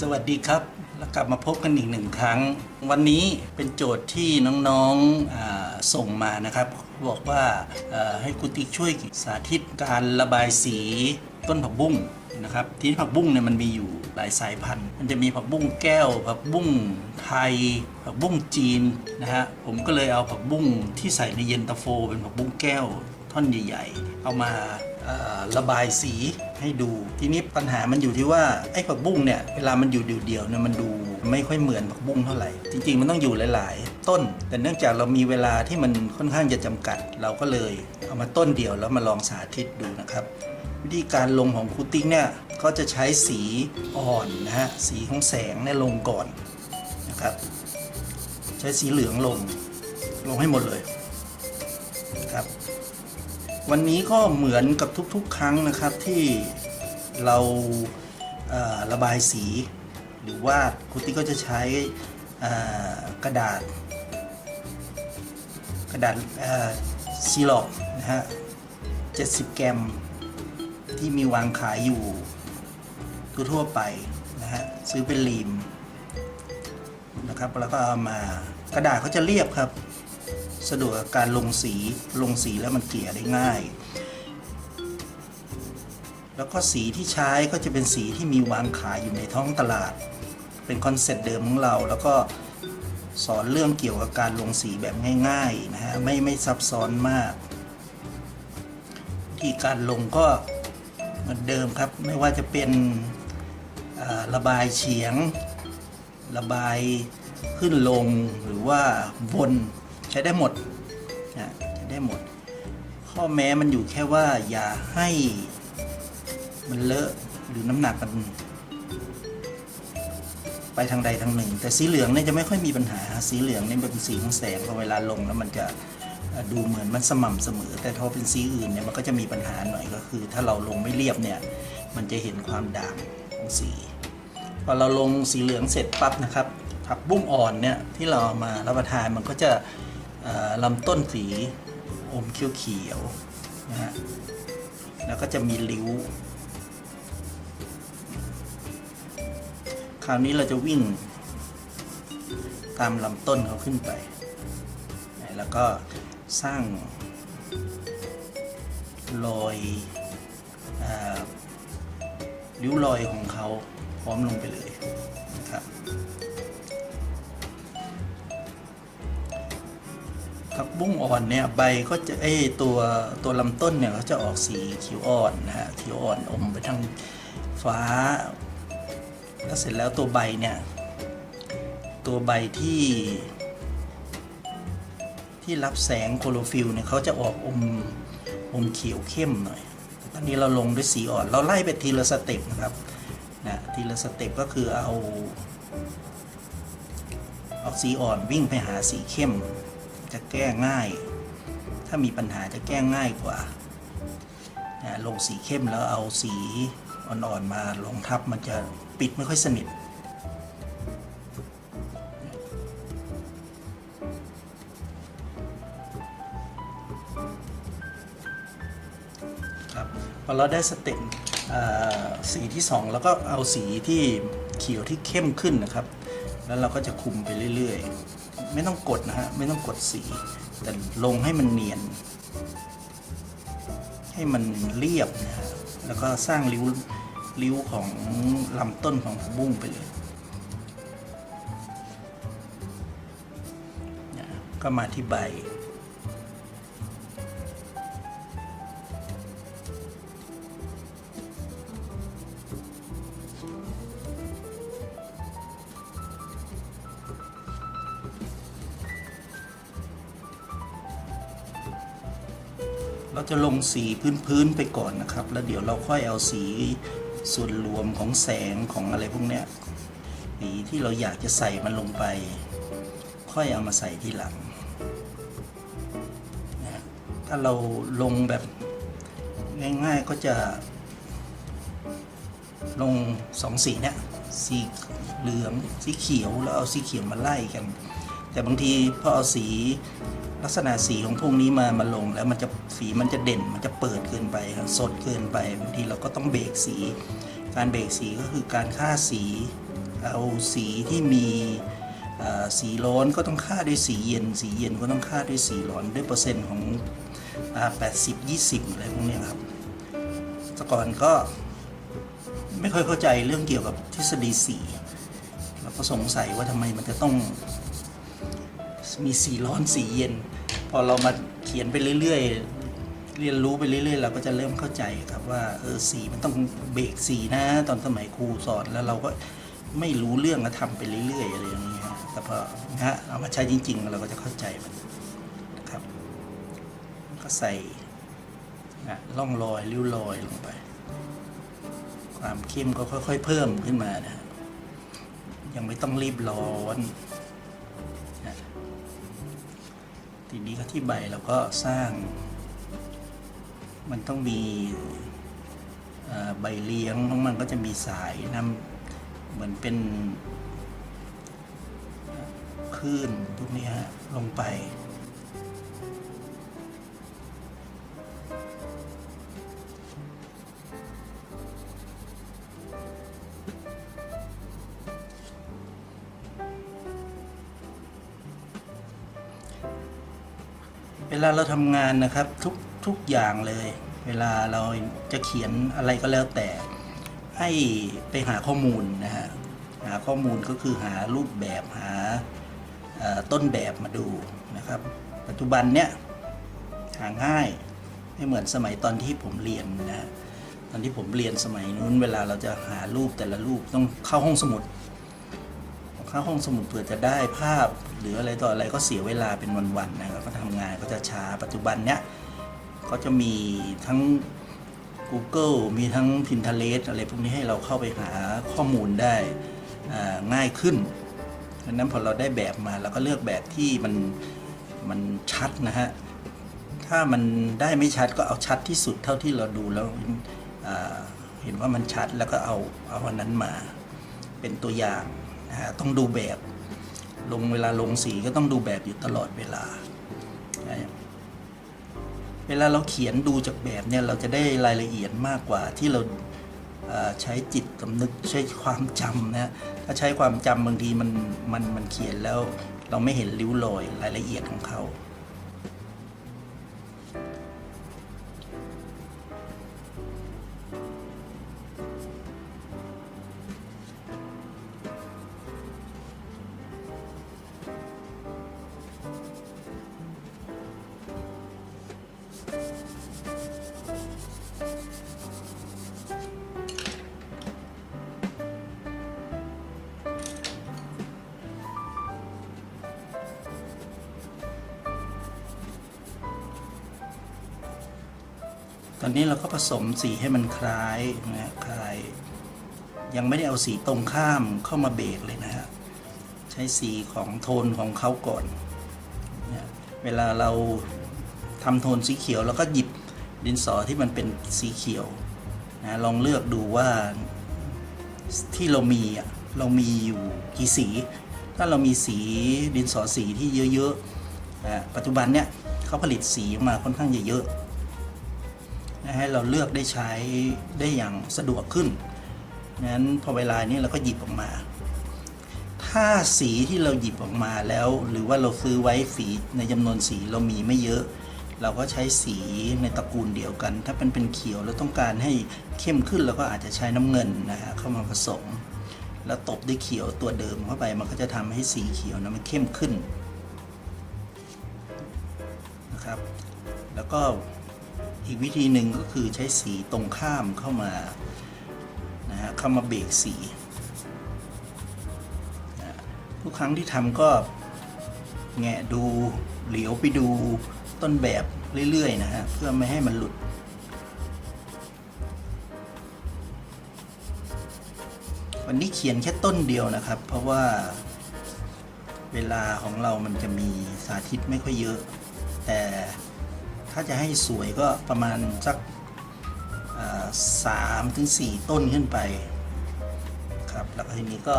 สวัสดีครับ แล้วกลับมาพบกันอีกหนึ่งครั้ง วันนี้เป็นโจทย์ที่น้องๆส่งมานะครับ บอกว่าให้คุณติ๊กช่วยสาธิตการระบายสีต้นผักบุ้งนะครับที่ผักบุ้งเนี่ยมันมีอยู่หลายสายพันธุ์ มันจะมีผักบุ้งแก้ว ผักบุ้งไทย ผักบุ้งจีนนะฮะผมก็เลยเอาผักบุ้งที่ใส่ในเย็นตาโฟ เป็นผักบุ้งแก้วท่อนใหญ่ ๆ เอามา ระบายสีให้ดู ทีนี้ปัญหามันอยู่ที่ว่าไอ้ผักบุ้งเนี่ยเวลามันอยู่เดียวๆเนี่ยมันดูไม่ค่อยเหมือนผักบุ้งเท่าไหร่ จริงๆมันต้องอยู่หลาย ๆ ต้น แต่เนื่องจากเรามีเวลาที่มันค่อนข้างจะจำกัด เราก็เลยเอามาต้นเดียวแล้วมาลองสาธิตดูนะครับวิธีการลงของคูติ๊กเนี่ยก็จะใช้สีอ่อนนะฮะสีของแสงเนี่ยลงก่อนนะครับ ใช้สีเหลืองลงลงให้หมดเลย วันนี้ก็เหมือนกับทุกๆ ครั้งนะครับที่เราเอ่อระบายสี หรือว่าครูติ๊กก็จะใช้กระดาษ กระดาษซีล็อกนะฮะ70 แกรมที่มีวางขายอยู่ทั่วๆไปนะฮะซื้อเป็นรีมนะครับแล้วก็เอามากระดาษเขาจะเรียบครับ สะดวกกับการลงสีลงสีแล้วมันเกลี่ยได้ง่าย แล้วก็สีที่ใช้ก็จะเป็นสีที่มีวางขายอยู่ในท้องตลาด เป็นคอนเซ็ปต์เดิมของเรา แล้วก็สอนเรื่องเกี่ยวกับการลงสีแบบง่ายๆนะฮะไม่ไม่ซับซ้อนมาก ที่การลงก็เหมือนเดิมครับ ไม่ว่าจะเป็นระบายเฉียง ระบายขึ้นลงหรือว่าวน ช้ได้หมดนะใช้ได้หมด ข้อแม้มันอยู่แค่ว่าอย่าให้มันเลอะหรือน้ำหนักมันไปทางใดทางหนึ่ง แต่สีเหลืองเนี่ยจะไม่ค่อยมีปัญหาสีเหลืองเนี่ยเป็นสีของแสงพอเวลาลงแล้วมันจะดูเหมือนมันสม่ำเสมอ แต่ถ้าเป็นสีอื่นเนี่ยมันก็จะมีปัญหาหน่อยก็คือ ถ้าเราลงไม่เรียบเนี่ยมันจะเห็นความด่างของสีพอเราลงสีเหลืองเสร็จปั๊บนะครับผักบุ้งอ่อนเนี่ยที่เรามารับประทานมันก็จะ ลำต้นสีอมเขียวๆนะฮะแล้วก็จะมีริ้ว คราวนี้เราจะวิ่ง ตามลำต้นเขาขึ้นไป แล้วก็สร้างรอยอริ้วรอยของเขาพร้อมลงไปเลย ผักบุ้งอ่อนเนี่ยใบก็จะไอตัวตัวลำต้นเนี่ยเขาจะออกสีเขียวอ่อนนะฮะเขียวอ่อนอมไปทางฟ้า แล้วเสร็จแล้วตัวใบเนี่ยตัวใบที่ ที่รับแสงโคโรฟิลเนี่ยเขาจะออกอมอมเขียวเข้มหน่อยตอนนี้เราลงด้วยสีอ่อนเราไล่ไปทีละสเต็ปนะครับนะทีละสเต็ปก็คือเอาเอาสีอ่อนวิ่งไปหาสีเข้ม จะแก้ง่าย ถ้ามีปัญหาจะแก้ง่ายกว่าลงสีเข้มแล้วเอาสีอ่อนๆมาลงทับมันจะปิดไม่ค่อยสนิทครับพอเราได้สเต็ปสีที่ 2 แล้วก็เอาสีที่เขียวที่เข้มขึ้นนะครับ แล้วเราก็จะคุมไปเรื่อยๆ ไม่ต้องกดนะฮะ ไม่ต้องกดสี แต่ลงให้มันเนียน ให้มันเรียบนะฮะ แล้วก็สร้างริ้วริ้วของลำต้นของผักบุ้งไปเลยก็มาที่ใบ จะลงสีพื้นๆไปก่อนนะครับ แล้วเดี๋ยวเราค่อยเอาสีส่วนรวมของแสงของอะไรพวกเนี้ยสีที่เราอยากจะใส่มันลงไป ค่อยเอามาใส่ทีหลังนะถ้าเราลงแบบง่ายๆก็จะลงสองสีเนี่ยสีเหลืองสีเขียวแล้วเอาสีเขียวมาไล่กัน แต่บางทีพอเอาสีลักษณะสีของพวกนี้มามาลงแล้วมันจะสีมันจะเด่นมันจะเปิดเกินไปสดเกินไปบางทีเราก็ต้องเบรกสี การเบรกสีก็คือการฆ่าสีเอาสีที่มีสีร้อนก็ต้องฆ่าด้วยสีเย็น สีเย็นก็ต้องฆ่าด้วยสีร้อนด้วยเปอร์เซ็นต์ของ 80 20 อะไรพวกนี้ครับแต่ก่อนก็ไม่ค่อยเข้าใจเรื่องเกี่ยวกับทฤษฎีสี แล้วก็สงสัยว่าทำไมมันจะต้อง มีสีร้อนสีเย็น พอเรามาเขียนไปเรื่อยๆ เรียนรู้ไปเรื่อยๆ เราก็จะเริ่มเข้าใจครับว่าเออสีมันต้องเบรกสีนะ ตอนสมัยครูสอนแล้วเราก็ไม่รู้เรื่องก็ทำไปเรื่อยๆอะไรอย่างนี้ฮะแต่พอนะฮะเอามาใช้จริง ๆ เราก็จะเข้าใจมันะครับ ก็ใส่นะร่องรอยริ้วรอยลงไป ความเข้มก็ค่อย ๆ เพิ่มขึ้นมานะฮะยังไม่ต้องรีบร้อน ทีนี้ก็ที่ใบเราก็สร้าง มันต้องมีใบเลี้ยงของมันก็จะมีสายนำเหมือนเป็นคลื่นพวกนี้ฮะลงไป เวลาเราทำงานนะครับทุกทุกอย่างเลย เวลาเราจะเขียนอะไรก็แล้วแต่ ให้ไปหาข้อมูลนะฮะหาข้อมูลก็คือหารูปแบบหาต้นแบบมาดูนะครับ ปัจจุบันเนี้ยหาง่ายไม่เหมือนสมัยตอนที่ผมเรียนนะตอนที่ผมเรียนสมัยนู้นเวลาเราจะหารูปแต่ละรูปต้องเข้าห้องสมุด เข้าห้องสมุดเพื่อจะได้ภาพ หรืออะไรต่ออะไรก็เสียเวลาเป็นวันๆนะครับก็ทำงานก็จะช้าปัจจุบันเนี้ยก็จะมีทั้ง Google มีทั้ง Pinterest อะไรพวกนี้ให้เราเข้าไปหาข้อมูลได้ง่ายขึ้นเพราะนั้นพอเราได้แบบมาเราก็เลือกแบบที่มันมันชัดนะฮะ ถ้ามันได้ไม่ชัดก็เอาชัดที่สุดเท่าที่เราดูแล้วเห็นว่ามันชัดแล้วก็เอาเอาวันนั้นมาเป็นตัวอย่าง นะฮะต้องดูแบบ ลงเวลาลงสีก็ต้องดูแบบอยู่ตลอดเวลา เวลาเราเขียนดูจากแบบเนี่ยเราจะได้รายละเอียดมากกว่าที่เราใช้จิตสำนึกใช้ความจำนะถ้าใช้ความจำบางทีมันมันมันเขียนแล้วเราไม่เห็นริ้วรอยรายละเอียดของเขา อนนี้เราก็ผสมสีให้มันคล้ายนะคล้าย ยังไม่ได้เอาสีตรงข้ามเข้ามาเบรกเลยนะฮะใช้สีของโทนของเขาก่อนเนี่ยเวลาเราทำโทนสีเขียวเราก็หยิบดินสอที่มันเป็นสีเขียวนะลองเลือกดูว่าที่เรามีอะเรามีอยู่กี่สี ถ้าเรามีสีดินสอสีที่เยอะๆอะปัจจุบันเนี่ยเขาผลิตสีออกมาค่อนข้างจะเยอะ ให้เราเลือกได้ใช้ได้อย่างสะดวกขึ้นนั้นพอเวลานี้เราก็หยิบออกมา ถ้าสีที่เราหยิบออกมาแล้ว หรือว่าเราซื้อไว้สีในจำนวนสีเรามีไม่เยอะ เราก็ใช้สีในตระกูลเดียวกัน ถ้าเป็นเป็นเขียวแล้วต้องการให้เข้มขึ้นเราก็อาจจะใช้น้ำเงินนะฮะเข้ามาผสม แล้วตบด้วยเขียวตัวเดิมเข้าไปมันก็จะทำให้สีเขียวนะมันเข้มขึ้นนะครับ แล้วก็ อีกวิธีหนึ่งก็คือใช้สีตรงข้ามเข้ามานะฮะเข้ามาเบรกสีทุกครั้งที่ทำก็แงะดูเหลียวไปดูต้นแบบเรื่อยๆนะฮะเพื่อไม่ให้มันหลุดวันนี้เขียนแค่ต้นเดียวนะครับ เพราะว่าเวลาของเรามันจะมีสาธิตไม่ค่อยเยอะ แต่ ถ้าจะให้สวยก็ประมาณสักสามถึงสี่ต้นขึ้นไปครับแล้วทีนี้ก็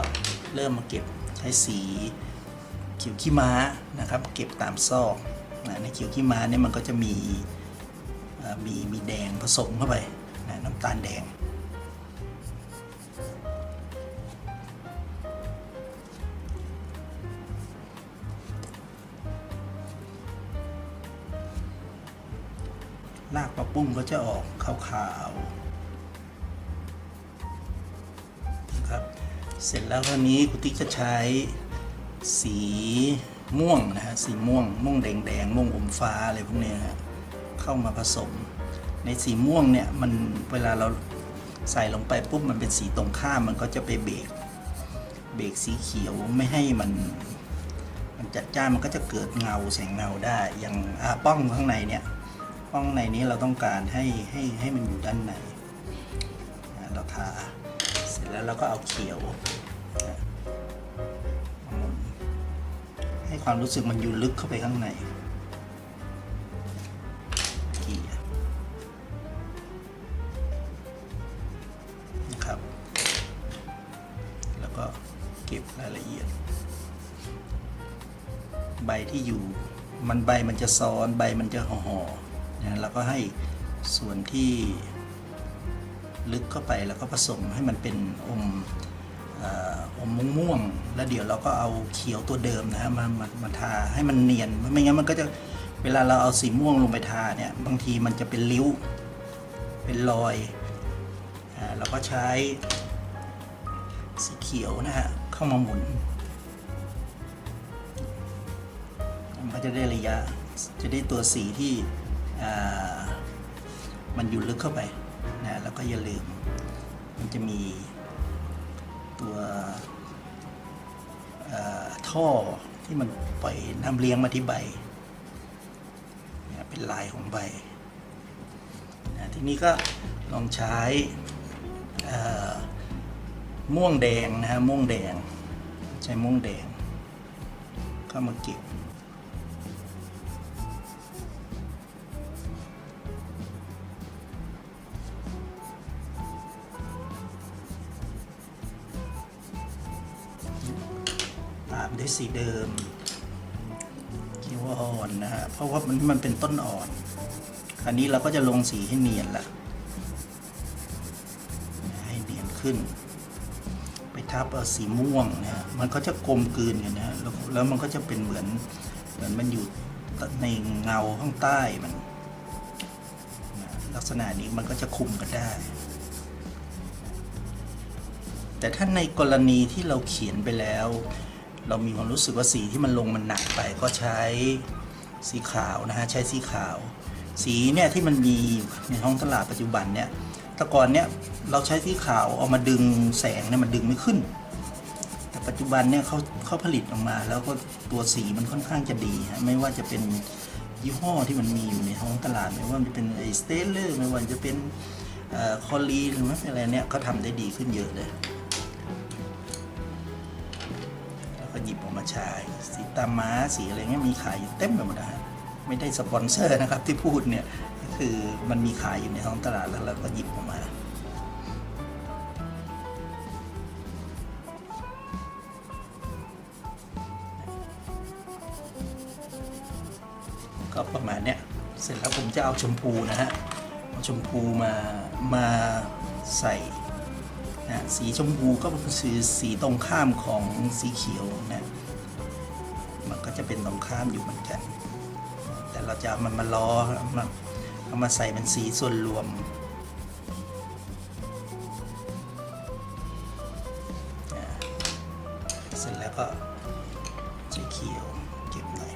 เริ่มมาเก็บใช้สีเขียวขี้ม้านะครับ เก็บตามซอกนะในเขียวขี้ม้าเนี่ยมันก็จะมีมีมีแดงผสมเข้าไปนะน้ำตาลแดง ปุ้มก็จะออกขาวๆนะครับ เสร็จแล้วคราวนี้คุณติ๊กจะใช้สีม่วงนะฮะสีม่วง ม่วงแดงแดงๆม่วงอมฟ้าอะไรพวกนี้ฮะเข้ามาผสม ในสีม่วงเนี่ยมันเวลาเราใส่ลงไปปุ๊บมันเป็นสีตรงข้ามมันก็จะไปเบรกเบรกสีเขียวไม่ให้มัน มันจัดจ้านมันก็จะเกิดเงาแสงเงาได้อย่างอาป้องข้างในเนี่ย ป้องในนี้เราต้องการให้ให้ให้มันอยู่ด้านในนะเราทาเสร็จแล้วเราก็เอาเขียวให้ความรู้สึกมันอยู่ลึกเข้าไปข้างในเกลี่ยนะครับ แล้วก็เก็บรายละเอียด ใบที่อยู่มันใบมันจะซ้อนใบมันจะห่อ แล้วก็ให้ส่วนที่ลึกเข้าไปแล้วก็ผสมให้มันเป็นอมอมม่วงๆแล้วเดี๋ยวเราก็เอาเขียวตัวเดิมนะฮะมามามาทาให้มันเนียนไม่งั้นมันก็จะเวลาเราเอาสีม่วงลงไปทาเนี่ยบางทีมันจะเป็นริ้ว เป็นรอยอ่าเราก็ใช้สีเขียวนะฮะเข้ามาหมุนมันก็จะได้ระยะจะได้ตัวสีที่ มันอยู่ลึกเข้าไปนะแล้วก็อย่าลืม มันจะมีตัวท่อที่มันปล่อยน้ำเลี้ยงมาที่ใบเนี่ยเป็นลายของใบนะทีนี้ก็ลองใช้ม่วงแดงนะฮะม่วงแดง ใช้ม่วงแดง เข้ามาเก็บ ด้วยสีเดิมคิดว่าอ่อนนะฮะเพราะว่ามันมันเป็นต้นอ่อนคราวนี้เราก็จะลงสีให้เนียนละให้เนียนขึ้น ไปทับเอาสีม่วงนะฮะมันก็จะกลมกลืนกันนะฮะแล้วแล้วมันก็จะเป็นเหมือนเหมือนมันอยู่ในเงาข้างใต้มันลักษณะนี้มันก็จะคุมกันได้ แต่ถ้าในกรณีที่เราเขียนไปแล้ว เรามีความรู้สึกว่าสีที่มันลงมันหนักไปก็ใช้สีขาวนะฮะใช้สีขาว สีเนี่ยที่มันมีในท้องตลาดปัจจุบันเนี่ยแต่ก่อนเนี่ยเราใช้สีขาวเอามาดึงแสงเนี่ยมันดึงไม่ขึ้น แต่ปัจจุบันเนี่ยเขาเขาผลิตออกมา แล้วก็ตัวสีมันค่อนข้างจะดีฮะไม่ว่าจะเป็นยี่ห้อที่มันมีอยู่ในท้องตลาด ไม่ว่าจะเป็นไอสเตเลอร์ไม่ว่าจะเป็นคอลีหรือว่าอะไรเนี่ยเขาทำได้ดีขึ้นเยอะเลย ก็หยิบออกมาใช้สีตาม้าสีอะไรเงี้ยมีขายอยู่เต็มไปหมดนะฮะไม่ได้สปอนเซอร์นะครับที่พูดเนี่ยก็คือมันมีขายอยู่ในท้องตลาดแล้วเราก็หยิบออกมาก็ประมาณเนี้ยเสร็จแล้วผมจะเอาชมพูนะฮะเอาชมพูมามาใส่นะสีชมพูก็คือสีตรงข้ามของสีเขียวนะ จะเป็นตรงข้ามอยู่เหมือนกัน แต่เราจะเอามันมาล้อมาเอามาใส่เป็นสีส่วนรวม เสร็จแล้วก็สีเขียวเก็บหน่อย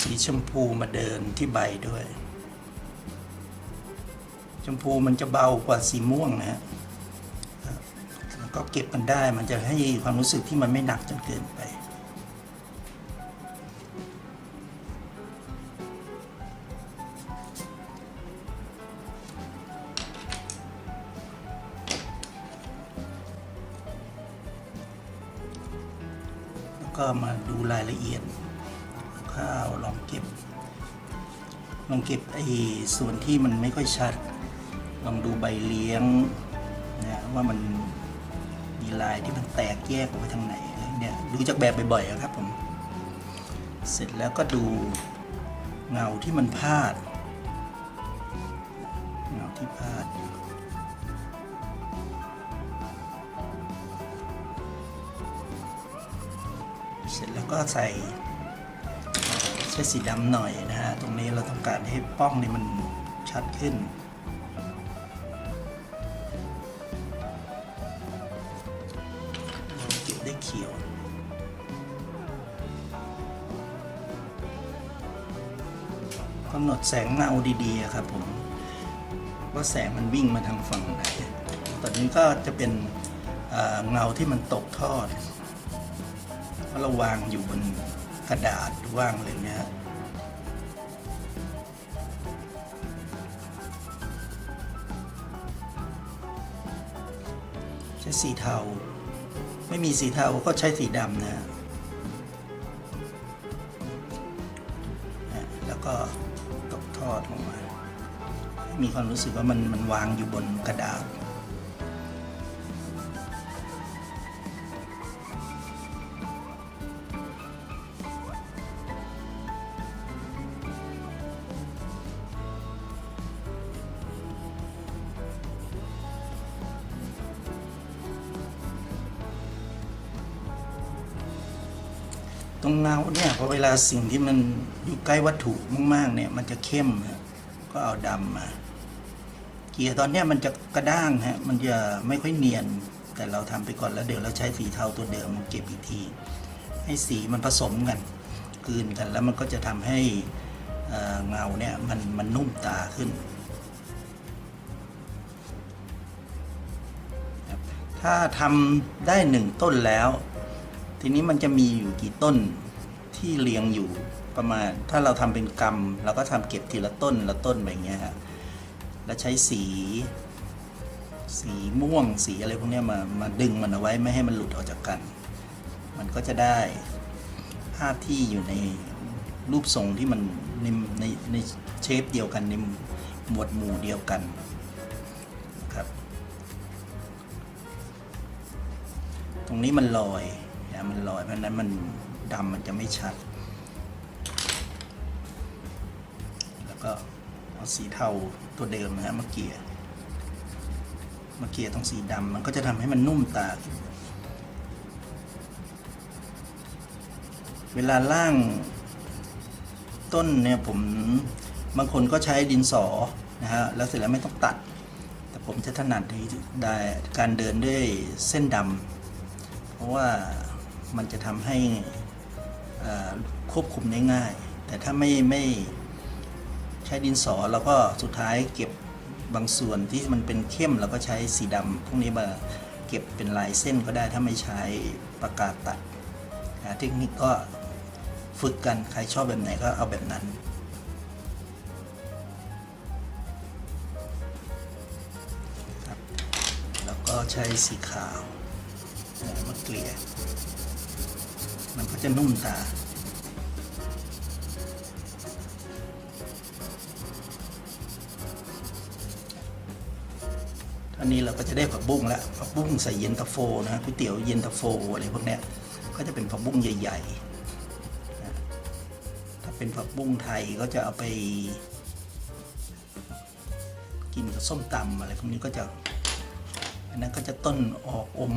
สีชมพูมาเดินที่ใบด้วย ชมพูมันจะเบากว่าสีม่วงนะฮะก็เก็บมันได้มันจะให้ความรู้สึกที่มันไม่หนักจนเกินไป แล้วก็มาดูรายละเอียดข้าวลองเก็บ ลองเก็บไอ้ส่วนที่มันไม่ค่อยชัด ลองดูใบเลี้ยงนะว่ามันมีลายที่มันแตกแยกออกไปทางไหนเนี่ยดูจากแบบบ่อยๆครับผมเสร็จแล้วก็ดูเงาที่มันพาดเงาที่พาดเสร็จแล้วก็ใส่ใช้สีดำหน่อยนะฮะตรงนี้เราต้องการให้ป้องนี่มันชัดขึ้น แสงเงาดีๆครับผมว่าแสงมันวิ่งมาทางฝั่งไหนตอนนี้ก็จะเป็นเงาที่มันตกทอดเราะเราวางอยู่บนกระดาษว่างอะไรเนี้ยใช้สีเทา ไม่มีสีเทาก็ใช้สีดำนะ กทอดลงมา มีความรู้สึกว่ามันมันวางอยู่บนกระดาษตรงเงาเนี่ยพอเวลาสิ่งที่มัน อยู่ใกล้วัตถุมากๆเนี่ย มันจะเข้มฮะก็เอาดำมา เกียร์ตอนนี้มันจะกระด้างฮะมันจะไม่ค่อยเนียน แต่เราทำไปก่อนแล้วเดี๋ยวเราใช้สีเทาตัวเดิมเก็บอีกที ให้สีมันผสมกันกลืนกันแล้วมันก็จะทำให้เงาเนี่ยมันมันนุ่มตาขึ้น ถ้าทำได้หนึ่งต้นแล้ว ทีนี้มันจะมีอยู่กี่ต้นที่เรียงอยู่ ประมาณ ถ้าเราทำเป็นกรรมเราก็ทำเก็บทีละต้นละต้นแบบเงี้ยฮะแล้วใช้สี สีม่วงสีอะไรพวกนี้มามาดึงมันเอาไว้ไม่ให้มันหลุดออกจากกัน มันก็จะได้ภาพที่อยู่ในรูปทรงที่มันในในในเชฟเดียวกันในหมวดหมู่เดียวกันนะครับ ตรงนี้มันลอยนะมันลอยเพราะนั้นมันดำมันจะไม่ชัด สีเทาตัวเดิมนะฮะมาเกลี่ยมาเกลี่ยตรงสีดำมันก็จะทำให้มันนุ่มตา เวลาล่างต้นเนี่ยผมบางคนก็ใช้ดินสอนะฮะแล้วเสร็จแล้วไม่ต้องตัด แต่ผมจะถนัดที่ได้การเดินด้วยเส้นดำเพราะว่ามันจะทำให้ควบคุมได้ง่าย แต่ถ้าไม่ไม่ ใช้ดินสอเราก็สุดท้ายเก็บบางส่วนที่มันเป็นเข้มเราก็ใช้สีดำพวกนี้มาเก็บเป็นลายเส้นก็ได้ถ้าไม่ใช้ปากกาตัดเทคนิคก็ฝึกกันใครชอบแบบไหนก็เอาแบบนั้นครับแล้วก็ใช้สีขาวมาเกลี่ยมันก็จะนุ่มตา นนี้เราก็จะได้ผักบุ้งแล้วผักบุ้งใส่เย็นตาโฟนะก๋วยเตี๋ยวเย็นตาโฟอะไรพวกเนี้ยก็จะเป็นผักบุ้งใหญ่ๆนะถ้าเป็นผักบุ้งไทยก็จะเอาไป กินกับส้มตำอะไรพวกนี้ก็จะอันนั้นก็จะต้นออกอม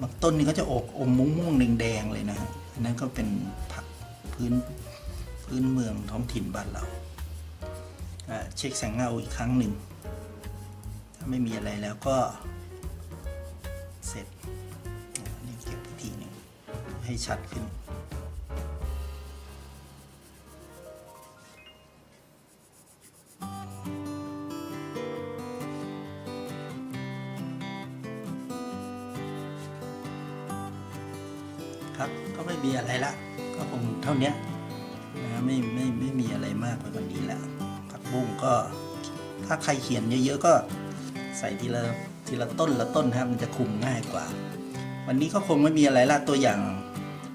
บางต้นนี้ก็จะออกอมม่วงม่วงๆแดงๆเลยนะอันนั้นก็เป็นผักพื้นพื้นเมืองท้องถิ่นบ้านเราเช็คแสงเงาอีกครั้งหนึ่ง ไม่มีอะไรแล้วก็ เสร็จนี่เก็บอีกทีหนึ่งให้ชัดขึ้น ครับก็ไม่มีอะไรละก็คงเท่านี้นะไม่ไม่ไม่มีอะไรมากไปกว่านี้แล้วผักบุ้งก็ถ้าใครเขียนเยอะๆก็ ใส่ทีละทีละต้นละต้นครับมันจะคุมง่ายกว่า วันนี้ก็คงไม่มีอะไรละตัวอย่าง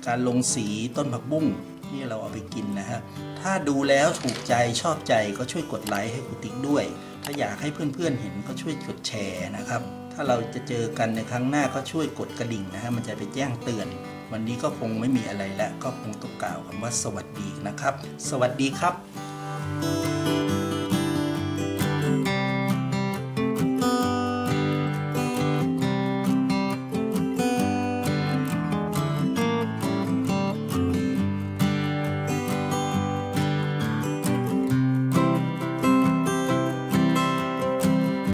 การลงสีต้นผักบุ้งที่เราเอาไปกินนะฮะถ้าดูแล้วถูกใจชอบใจก็ช่วยกดไลค์ให้คุติ๊กด้วย ถ้าอยากให้เพื่อนๆเห็นก็ช่วยกดแชร์นะครับ ถ้าเราจะเจอกันในครั้งหน้าก็ช่วยกดกระดิ่งนะฮะมันจะไปแจ้งเตือน วันนี้ก็คงไม่มีอะไรแล้วก็คงต้องกล่าวคำว่าสวัสดีนะครับ สวัสดีครับ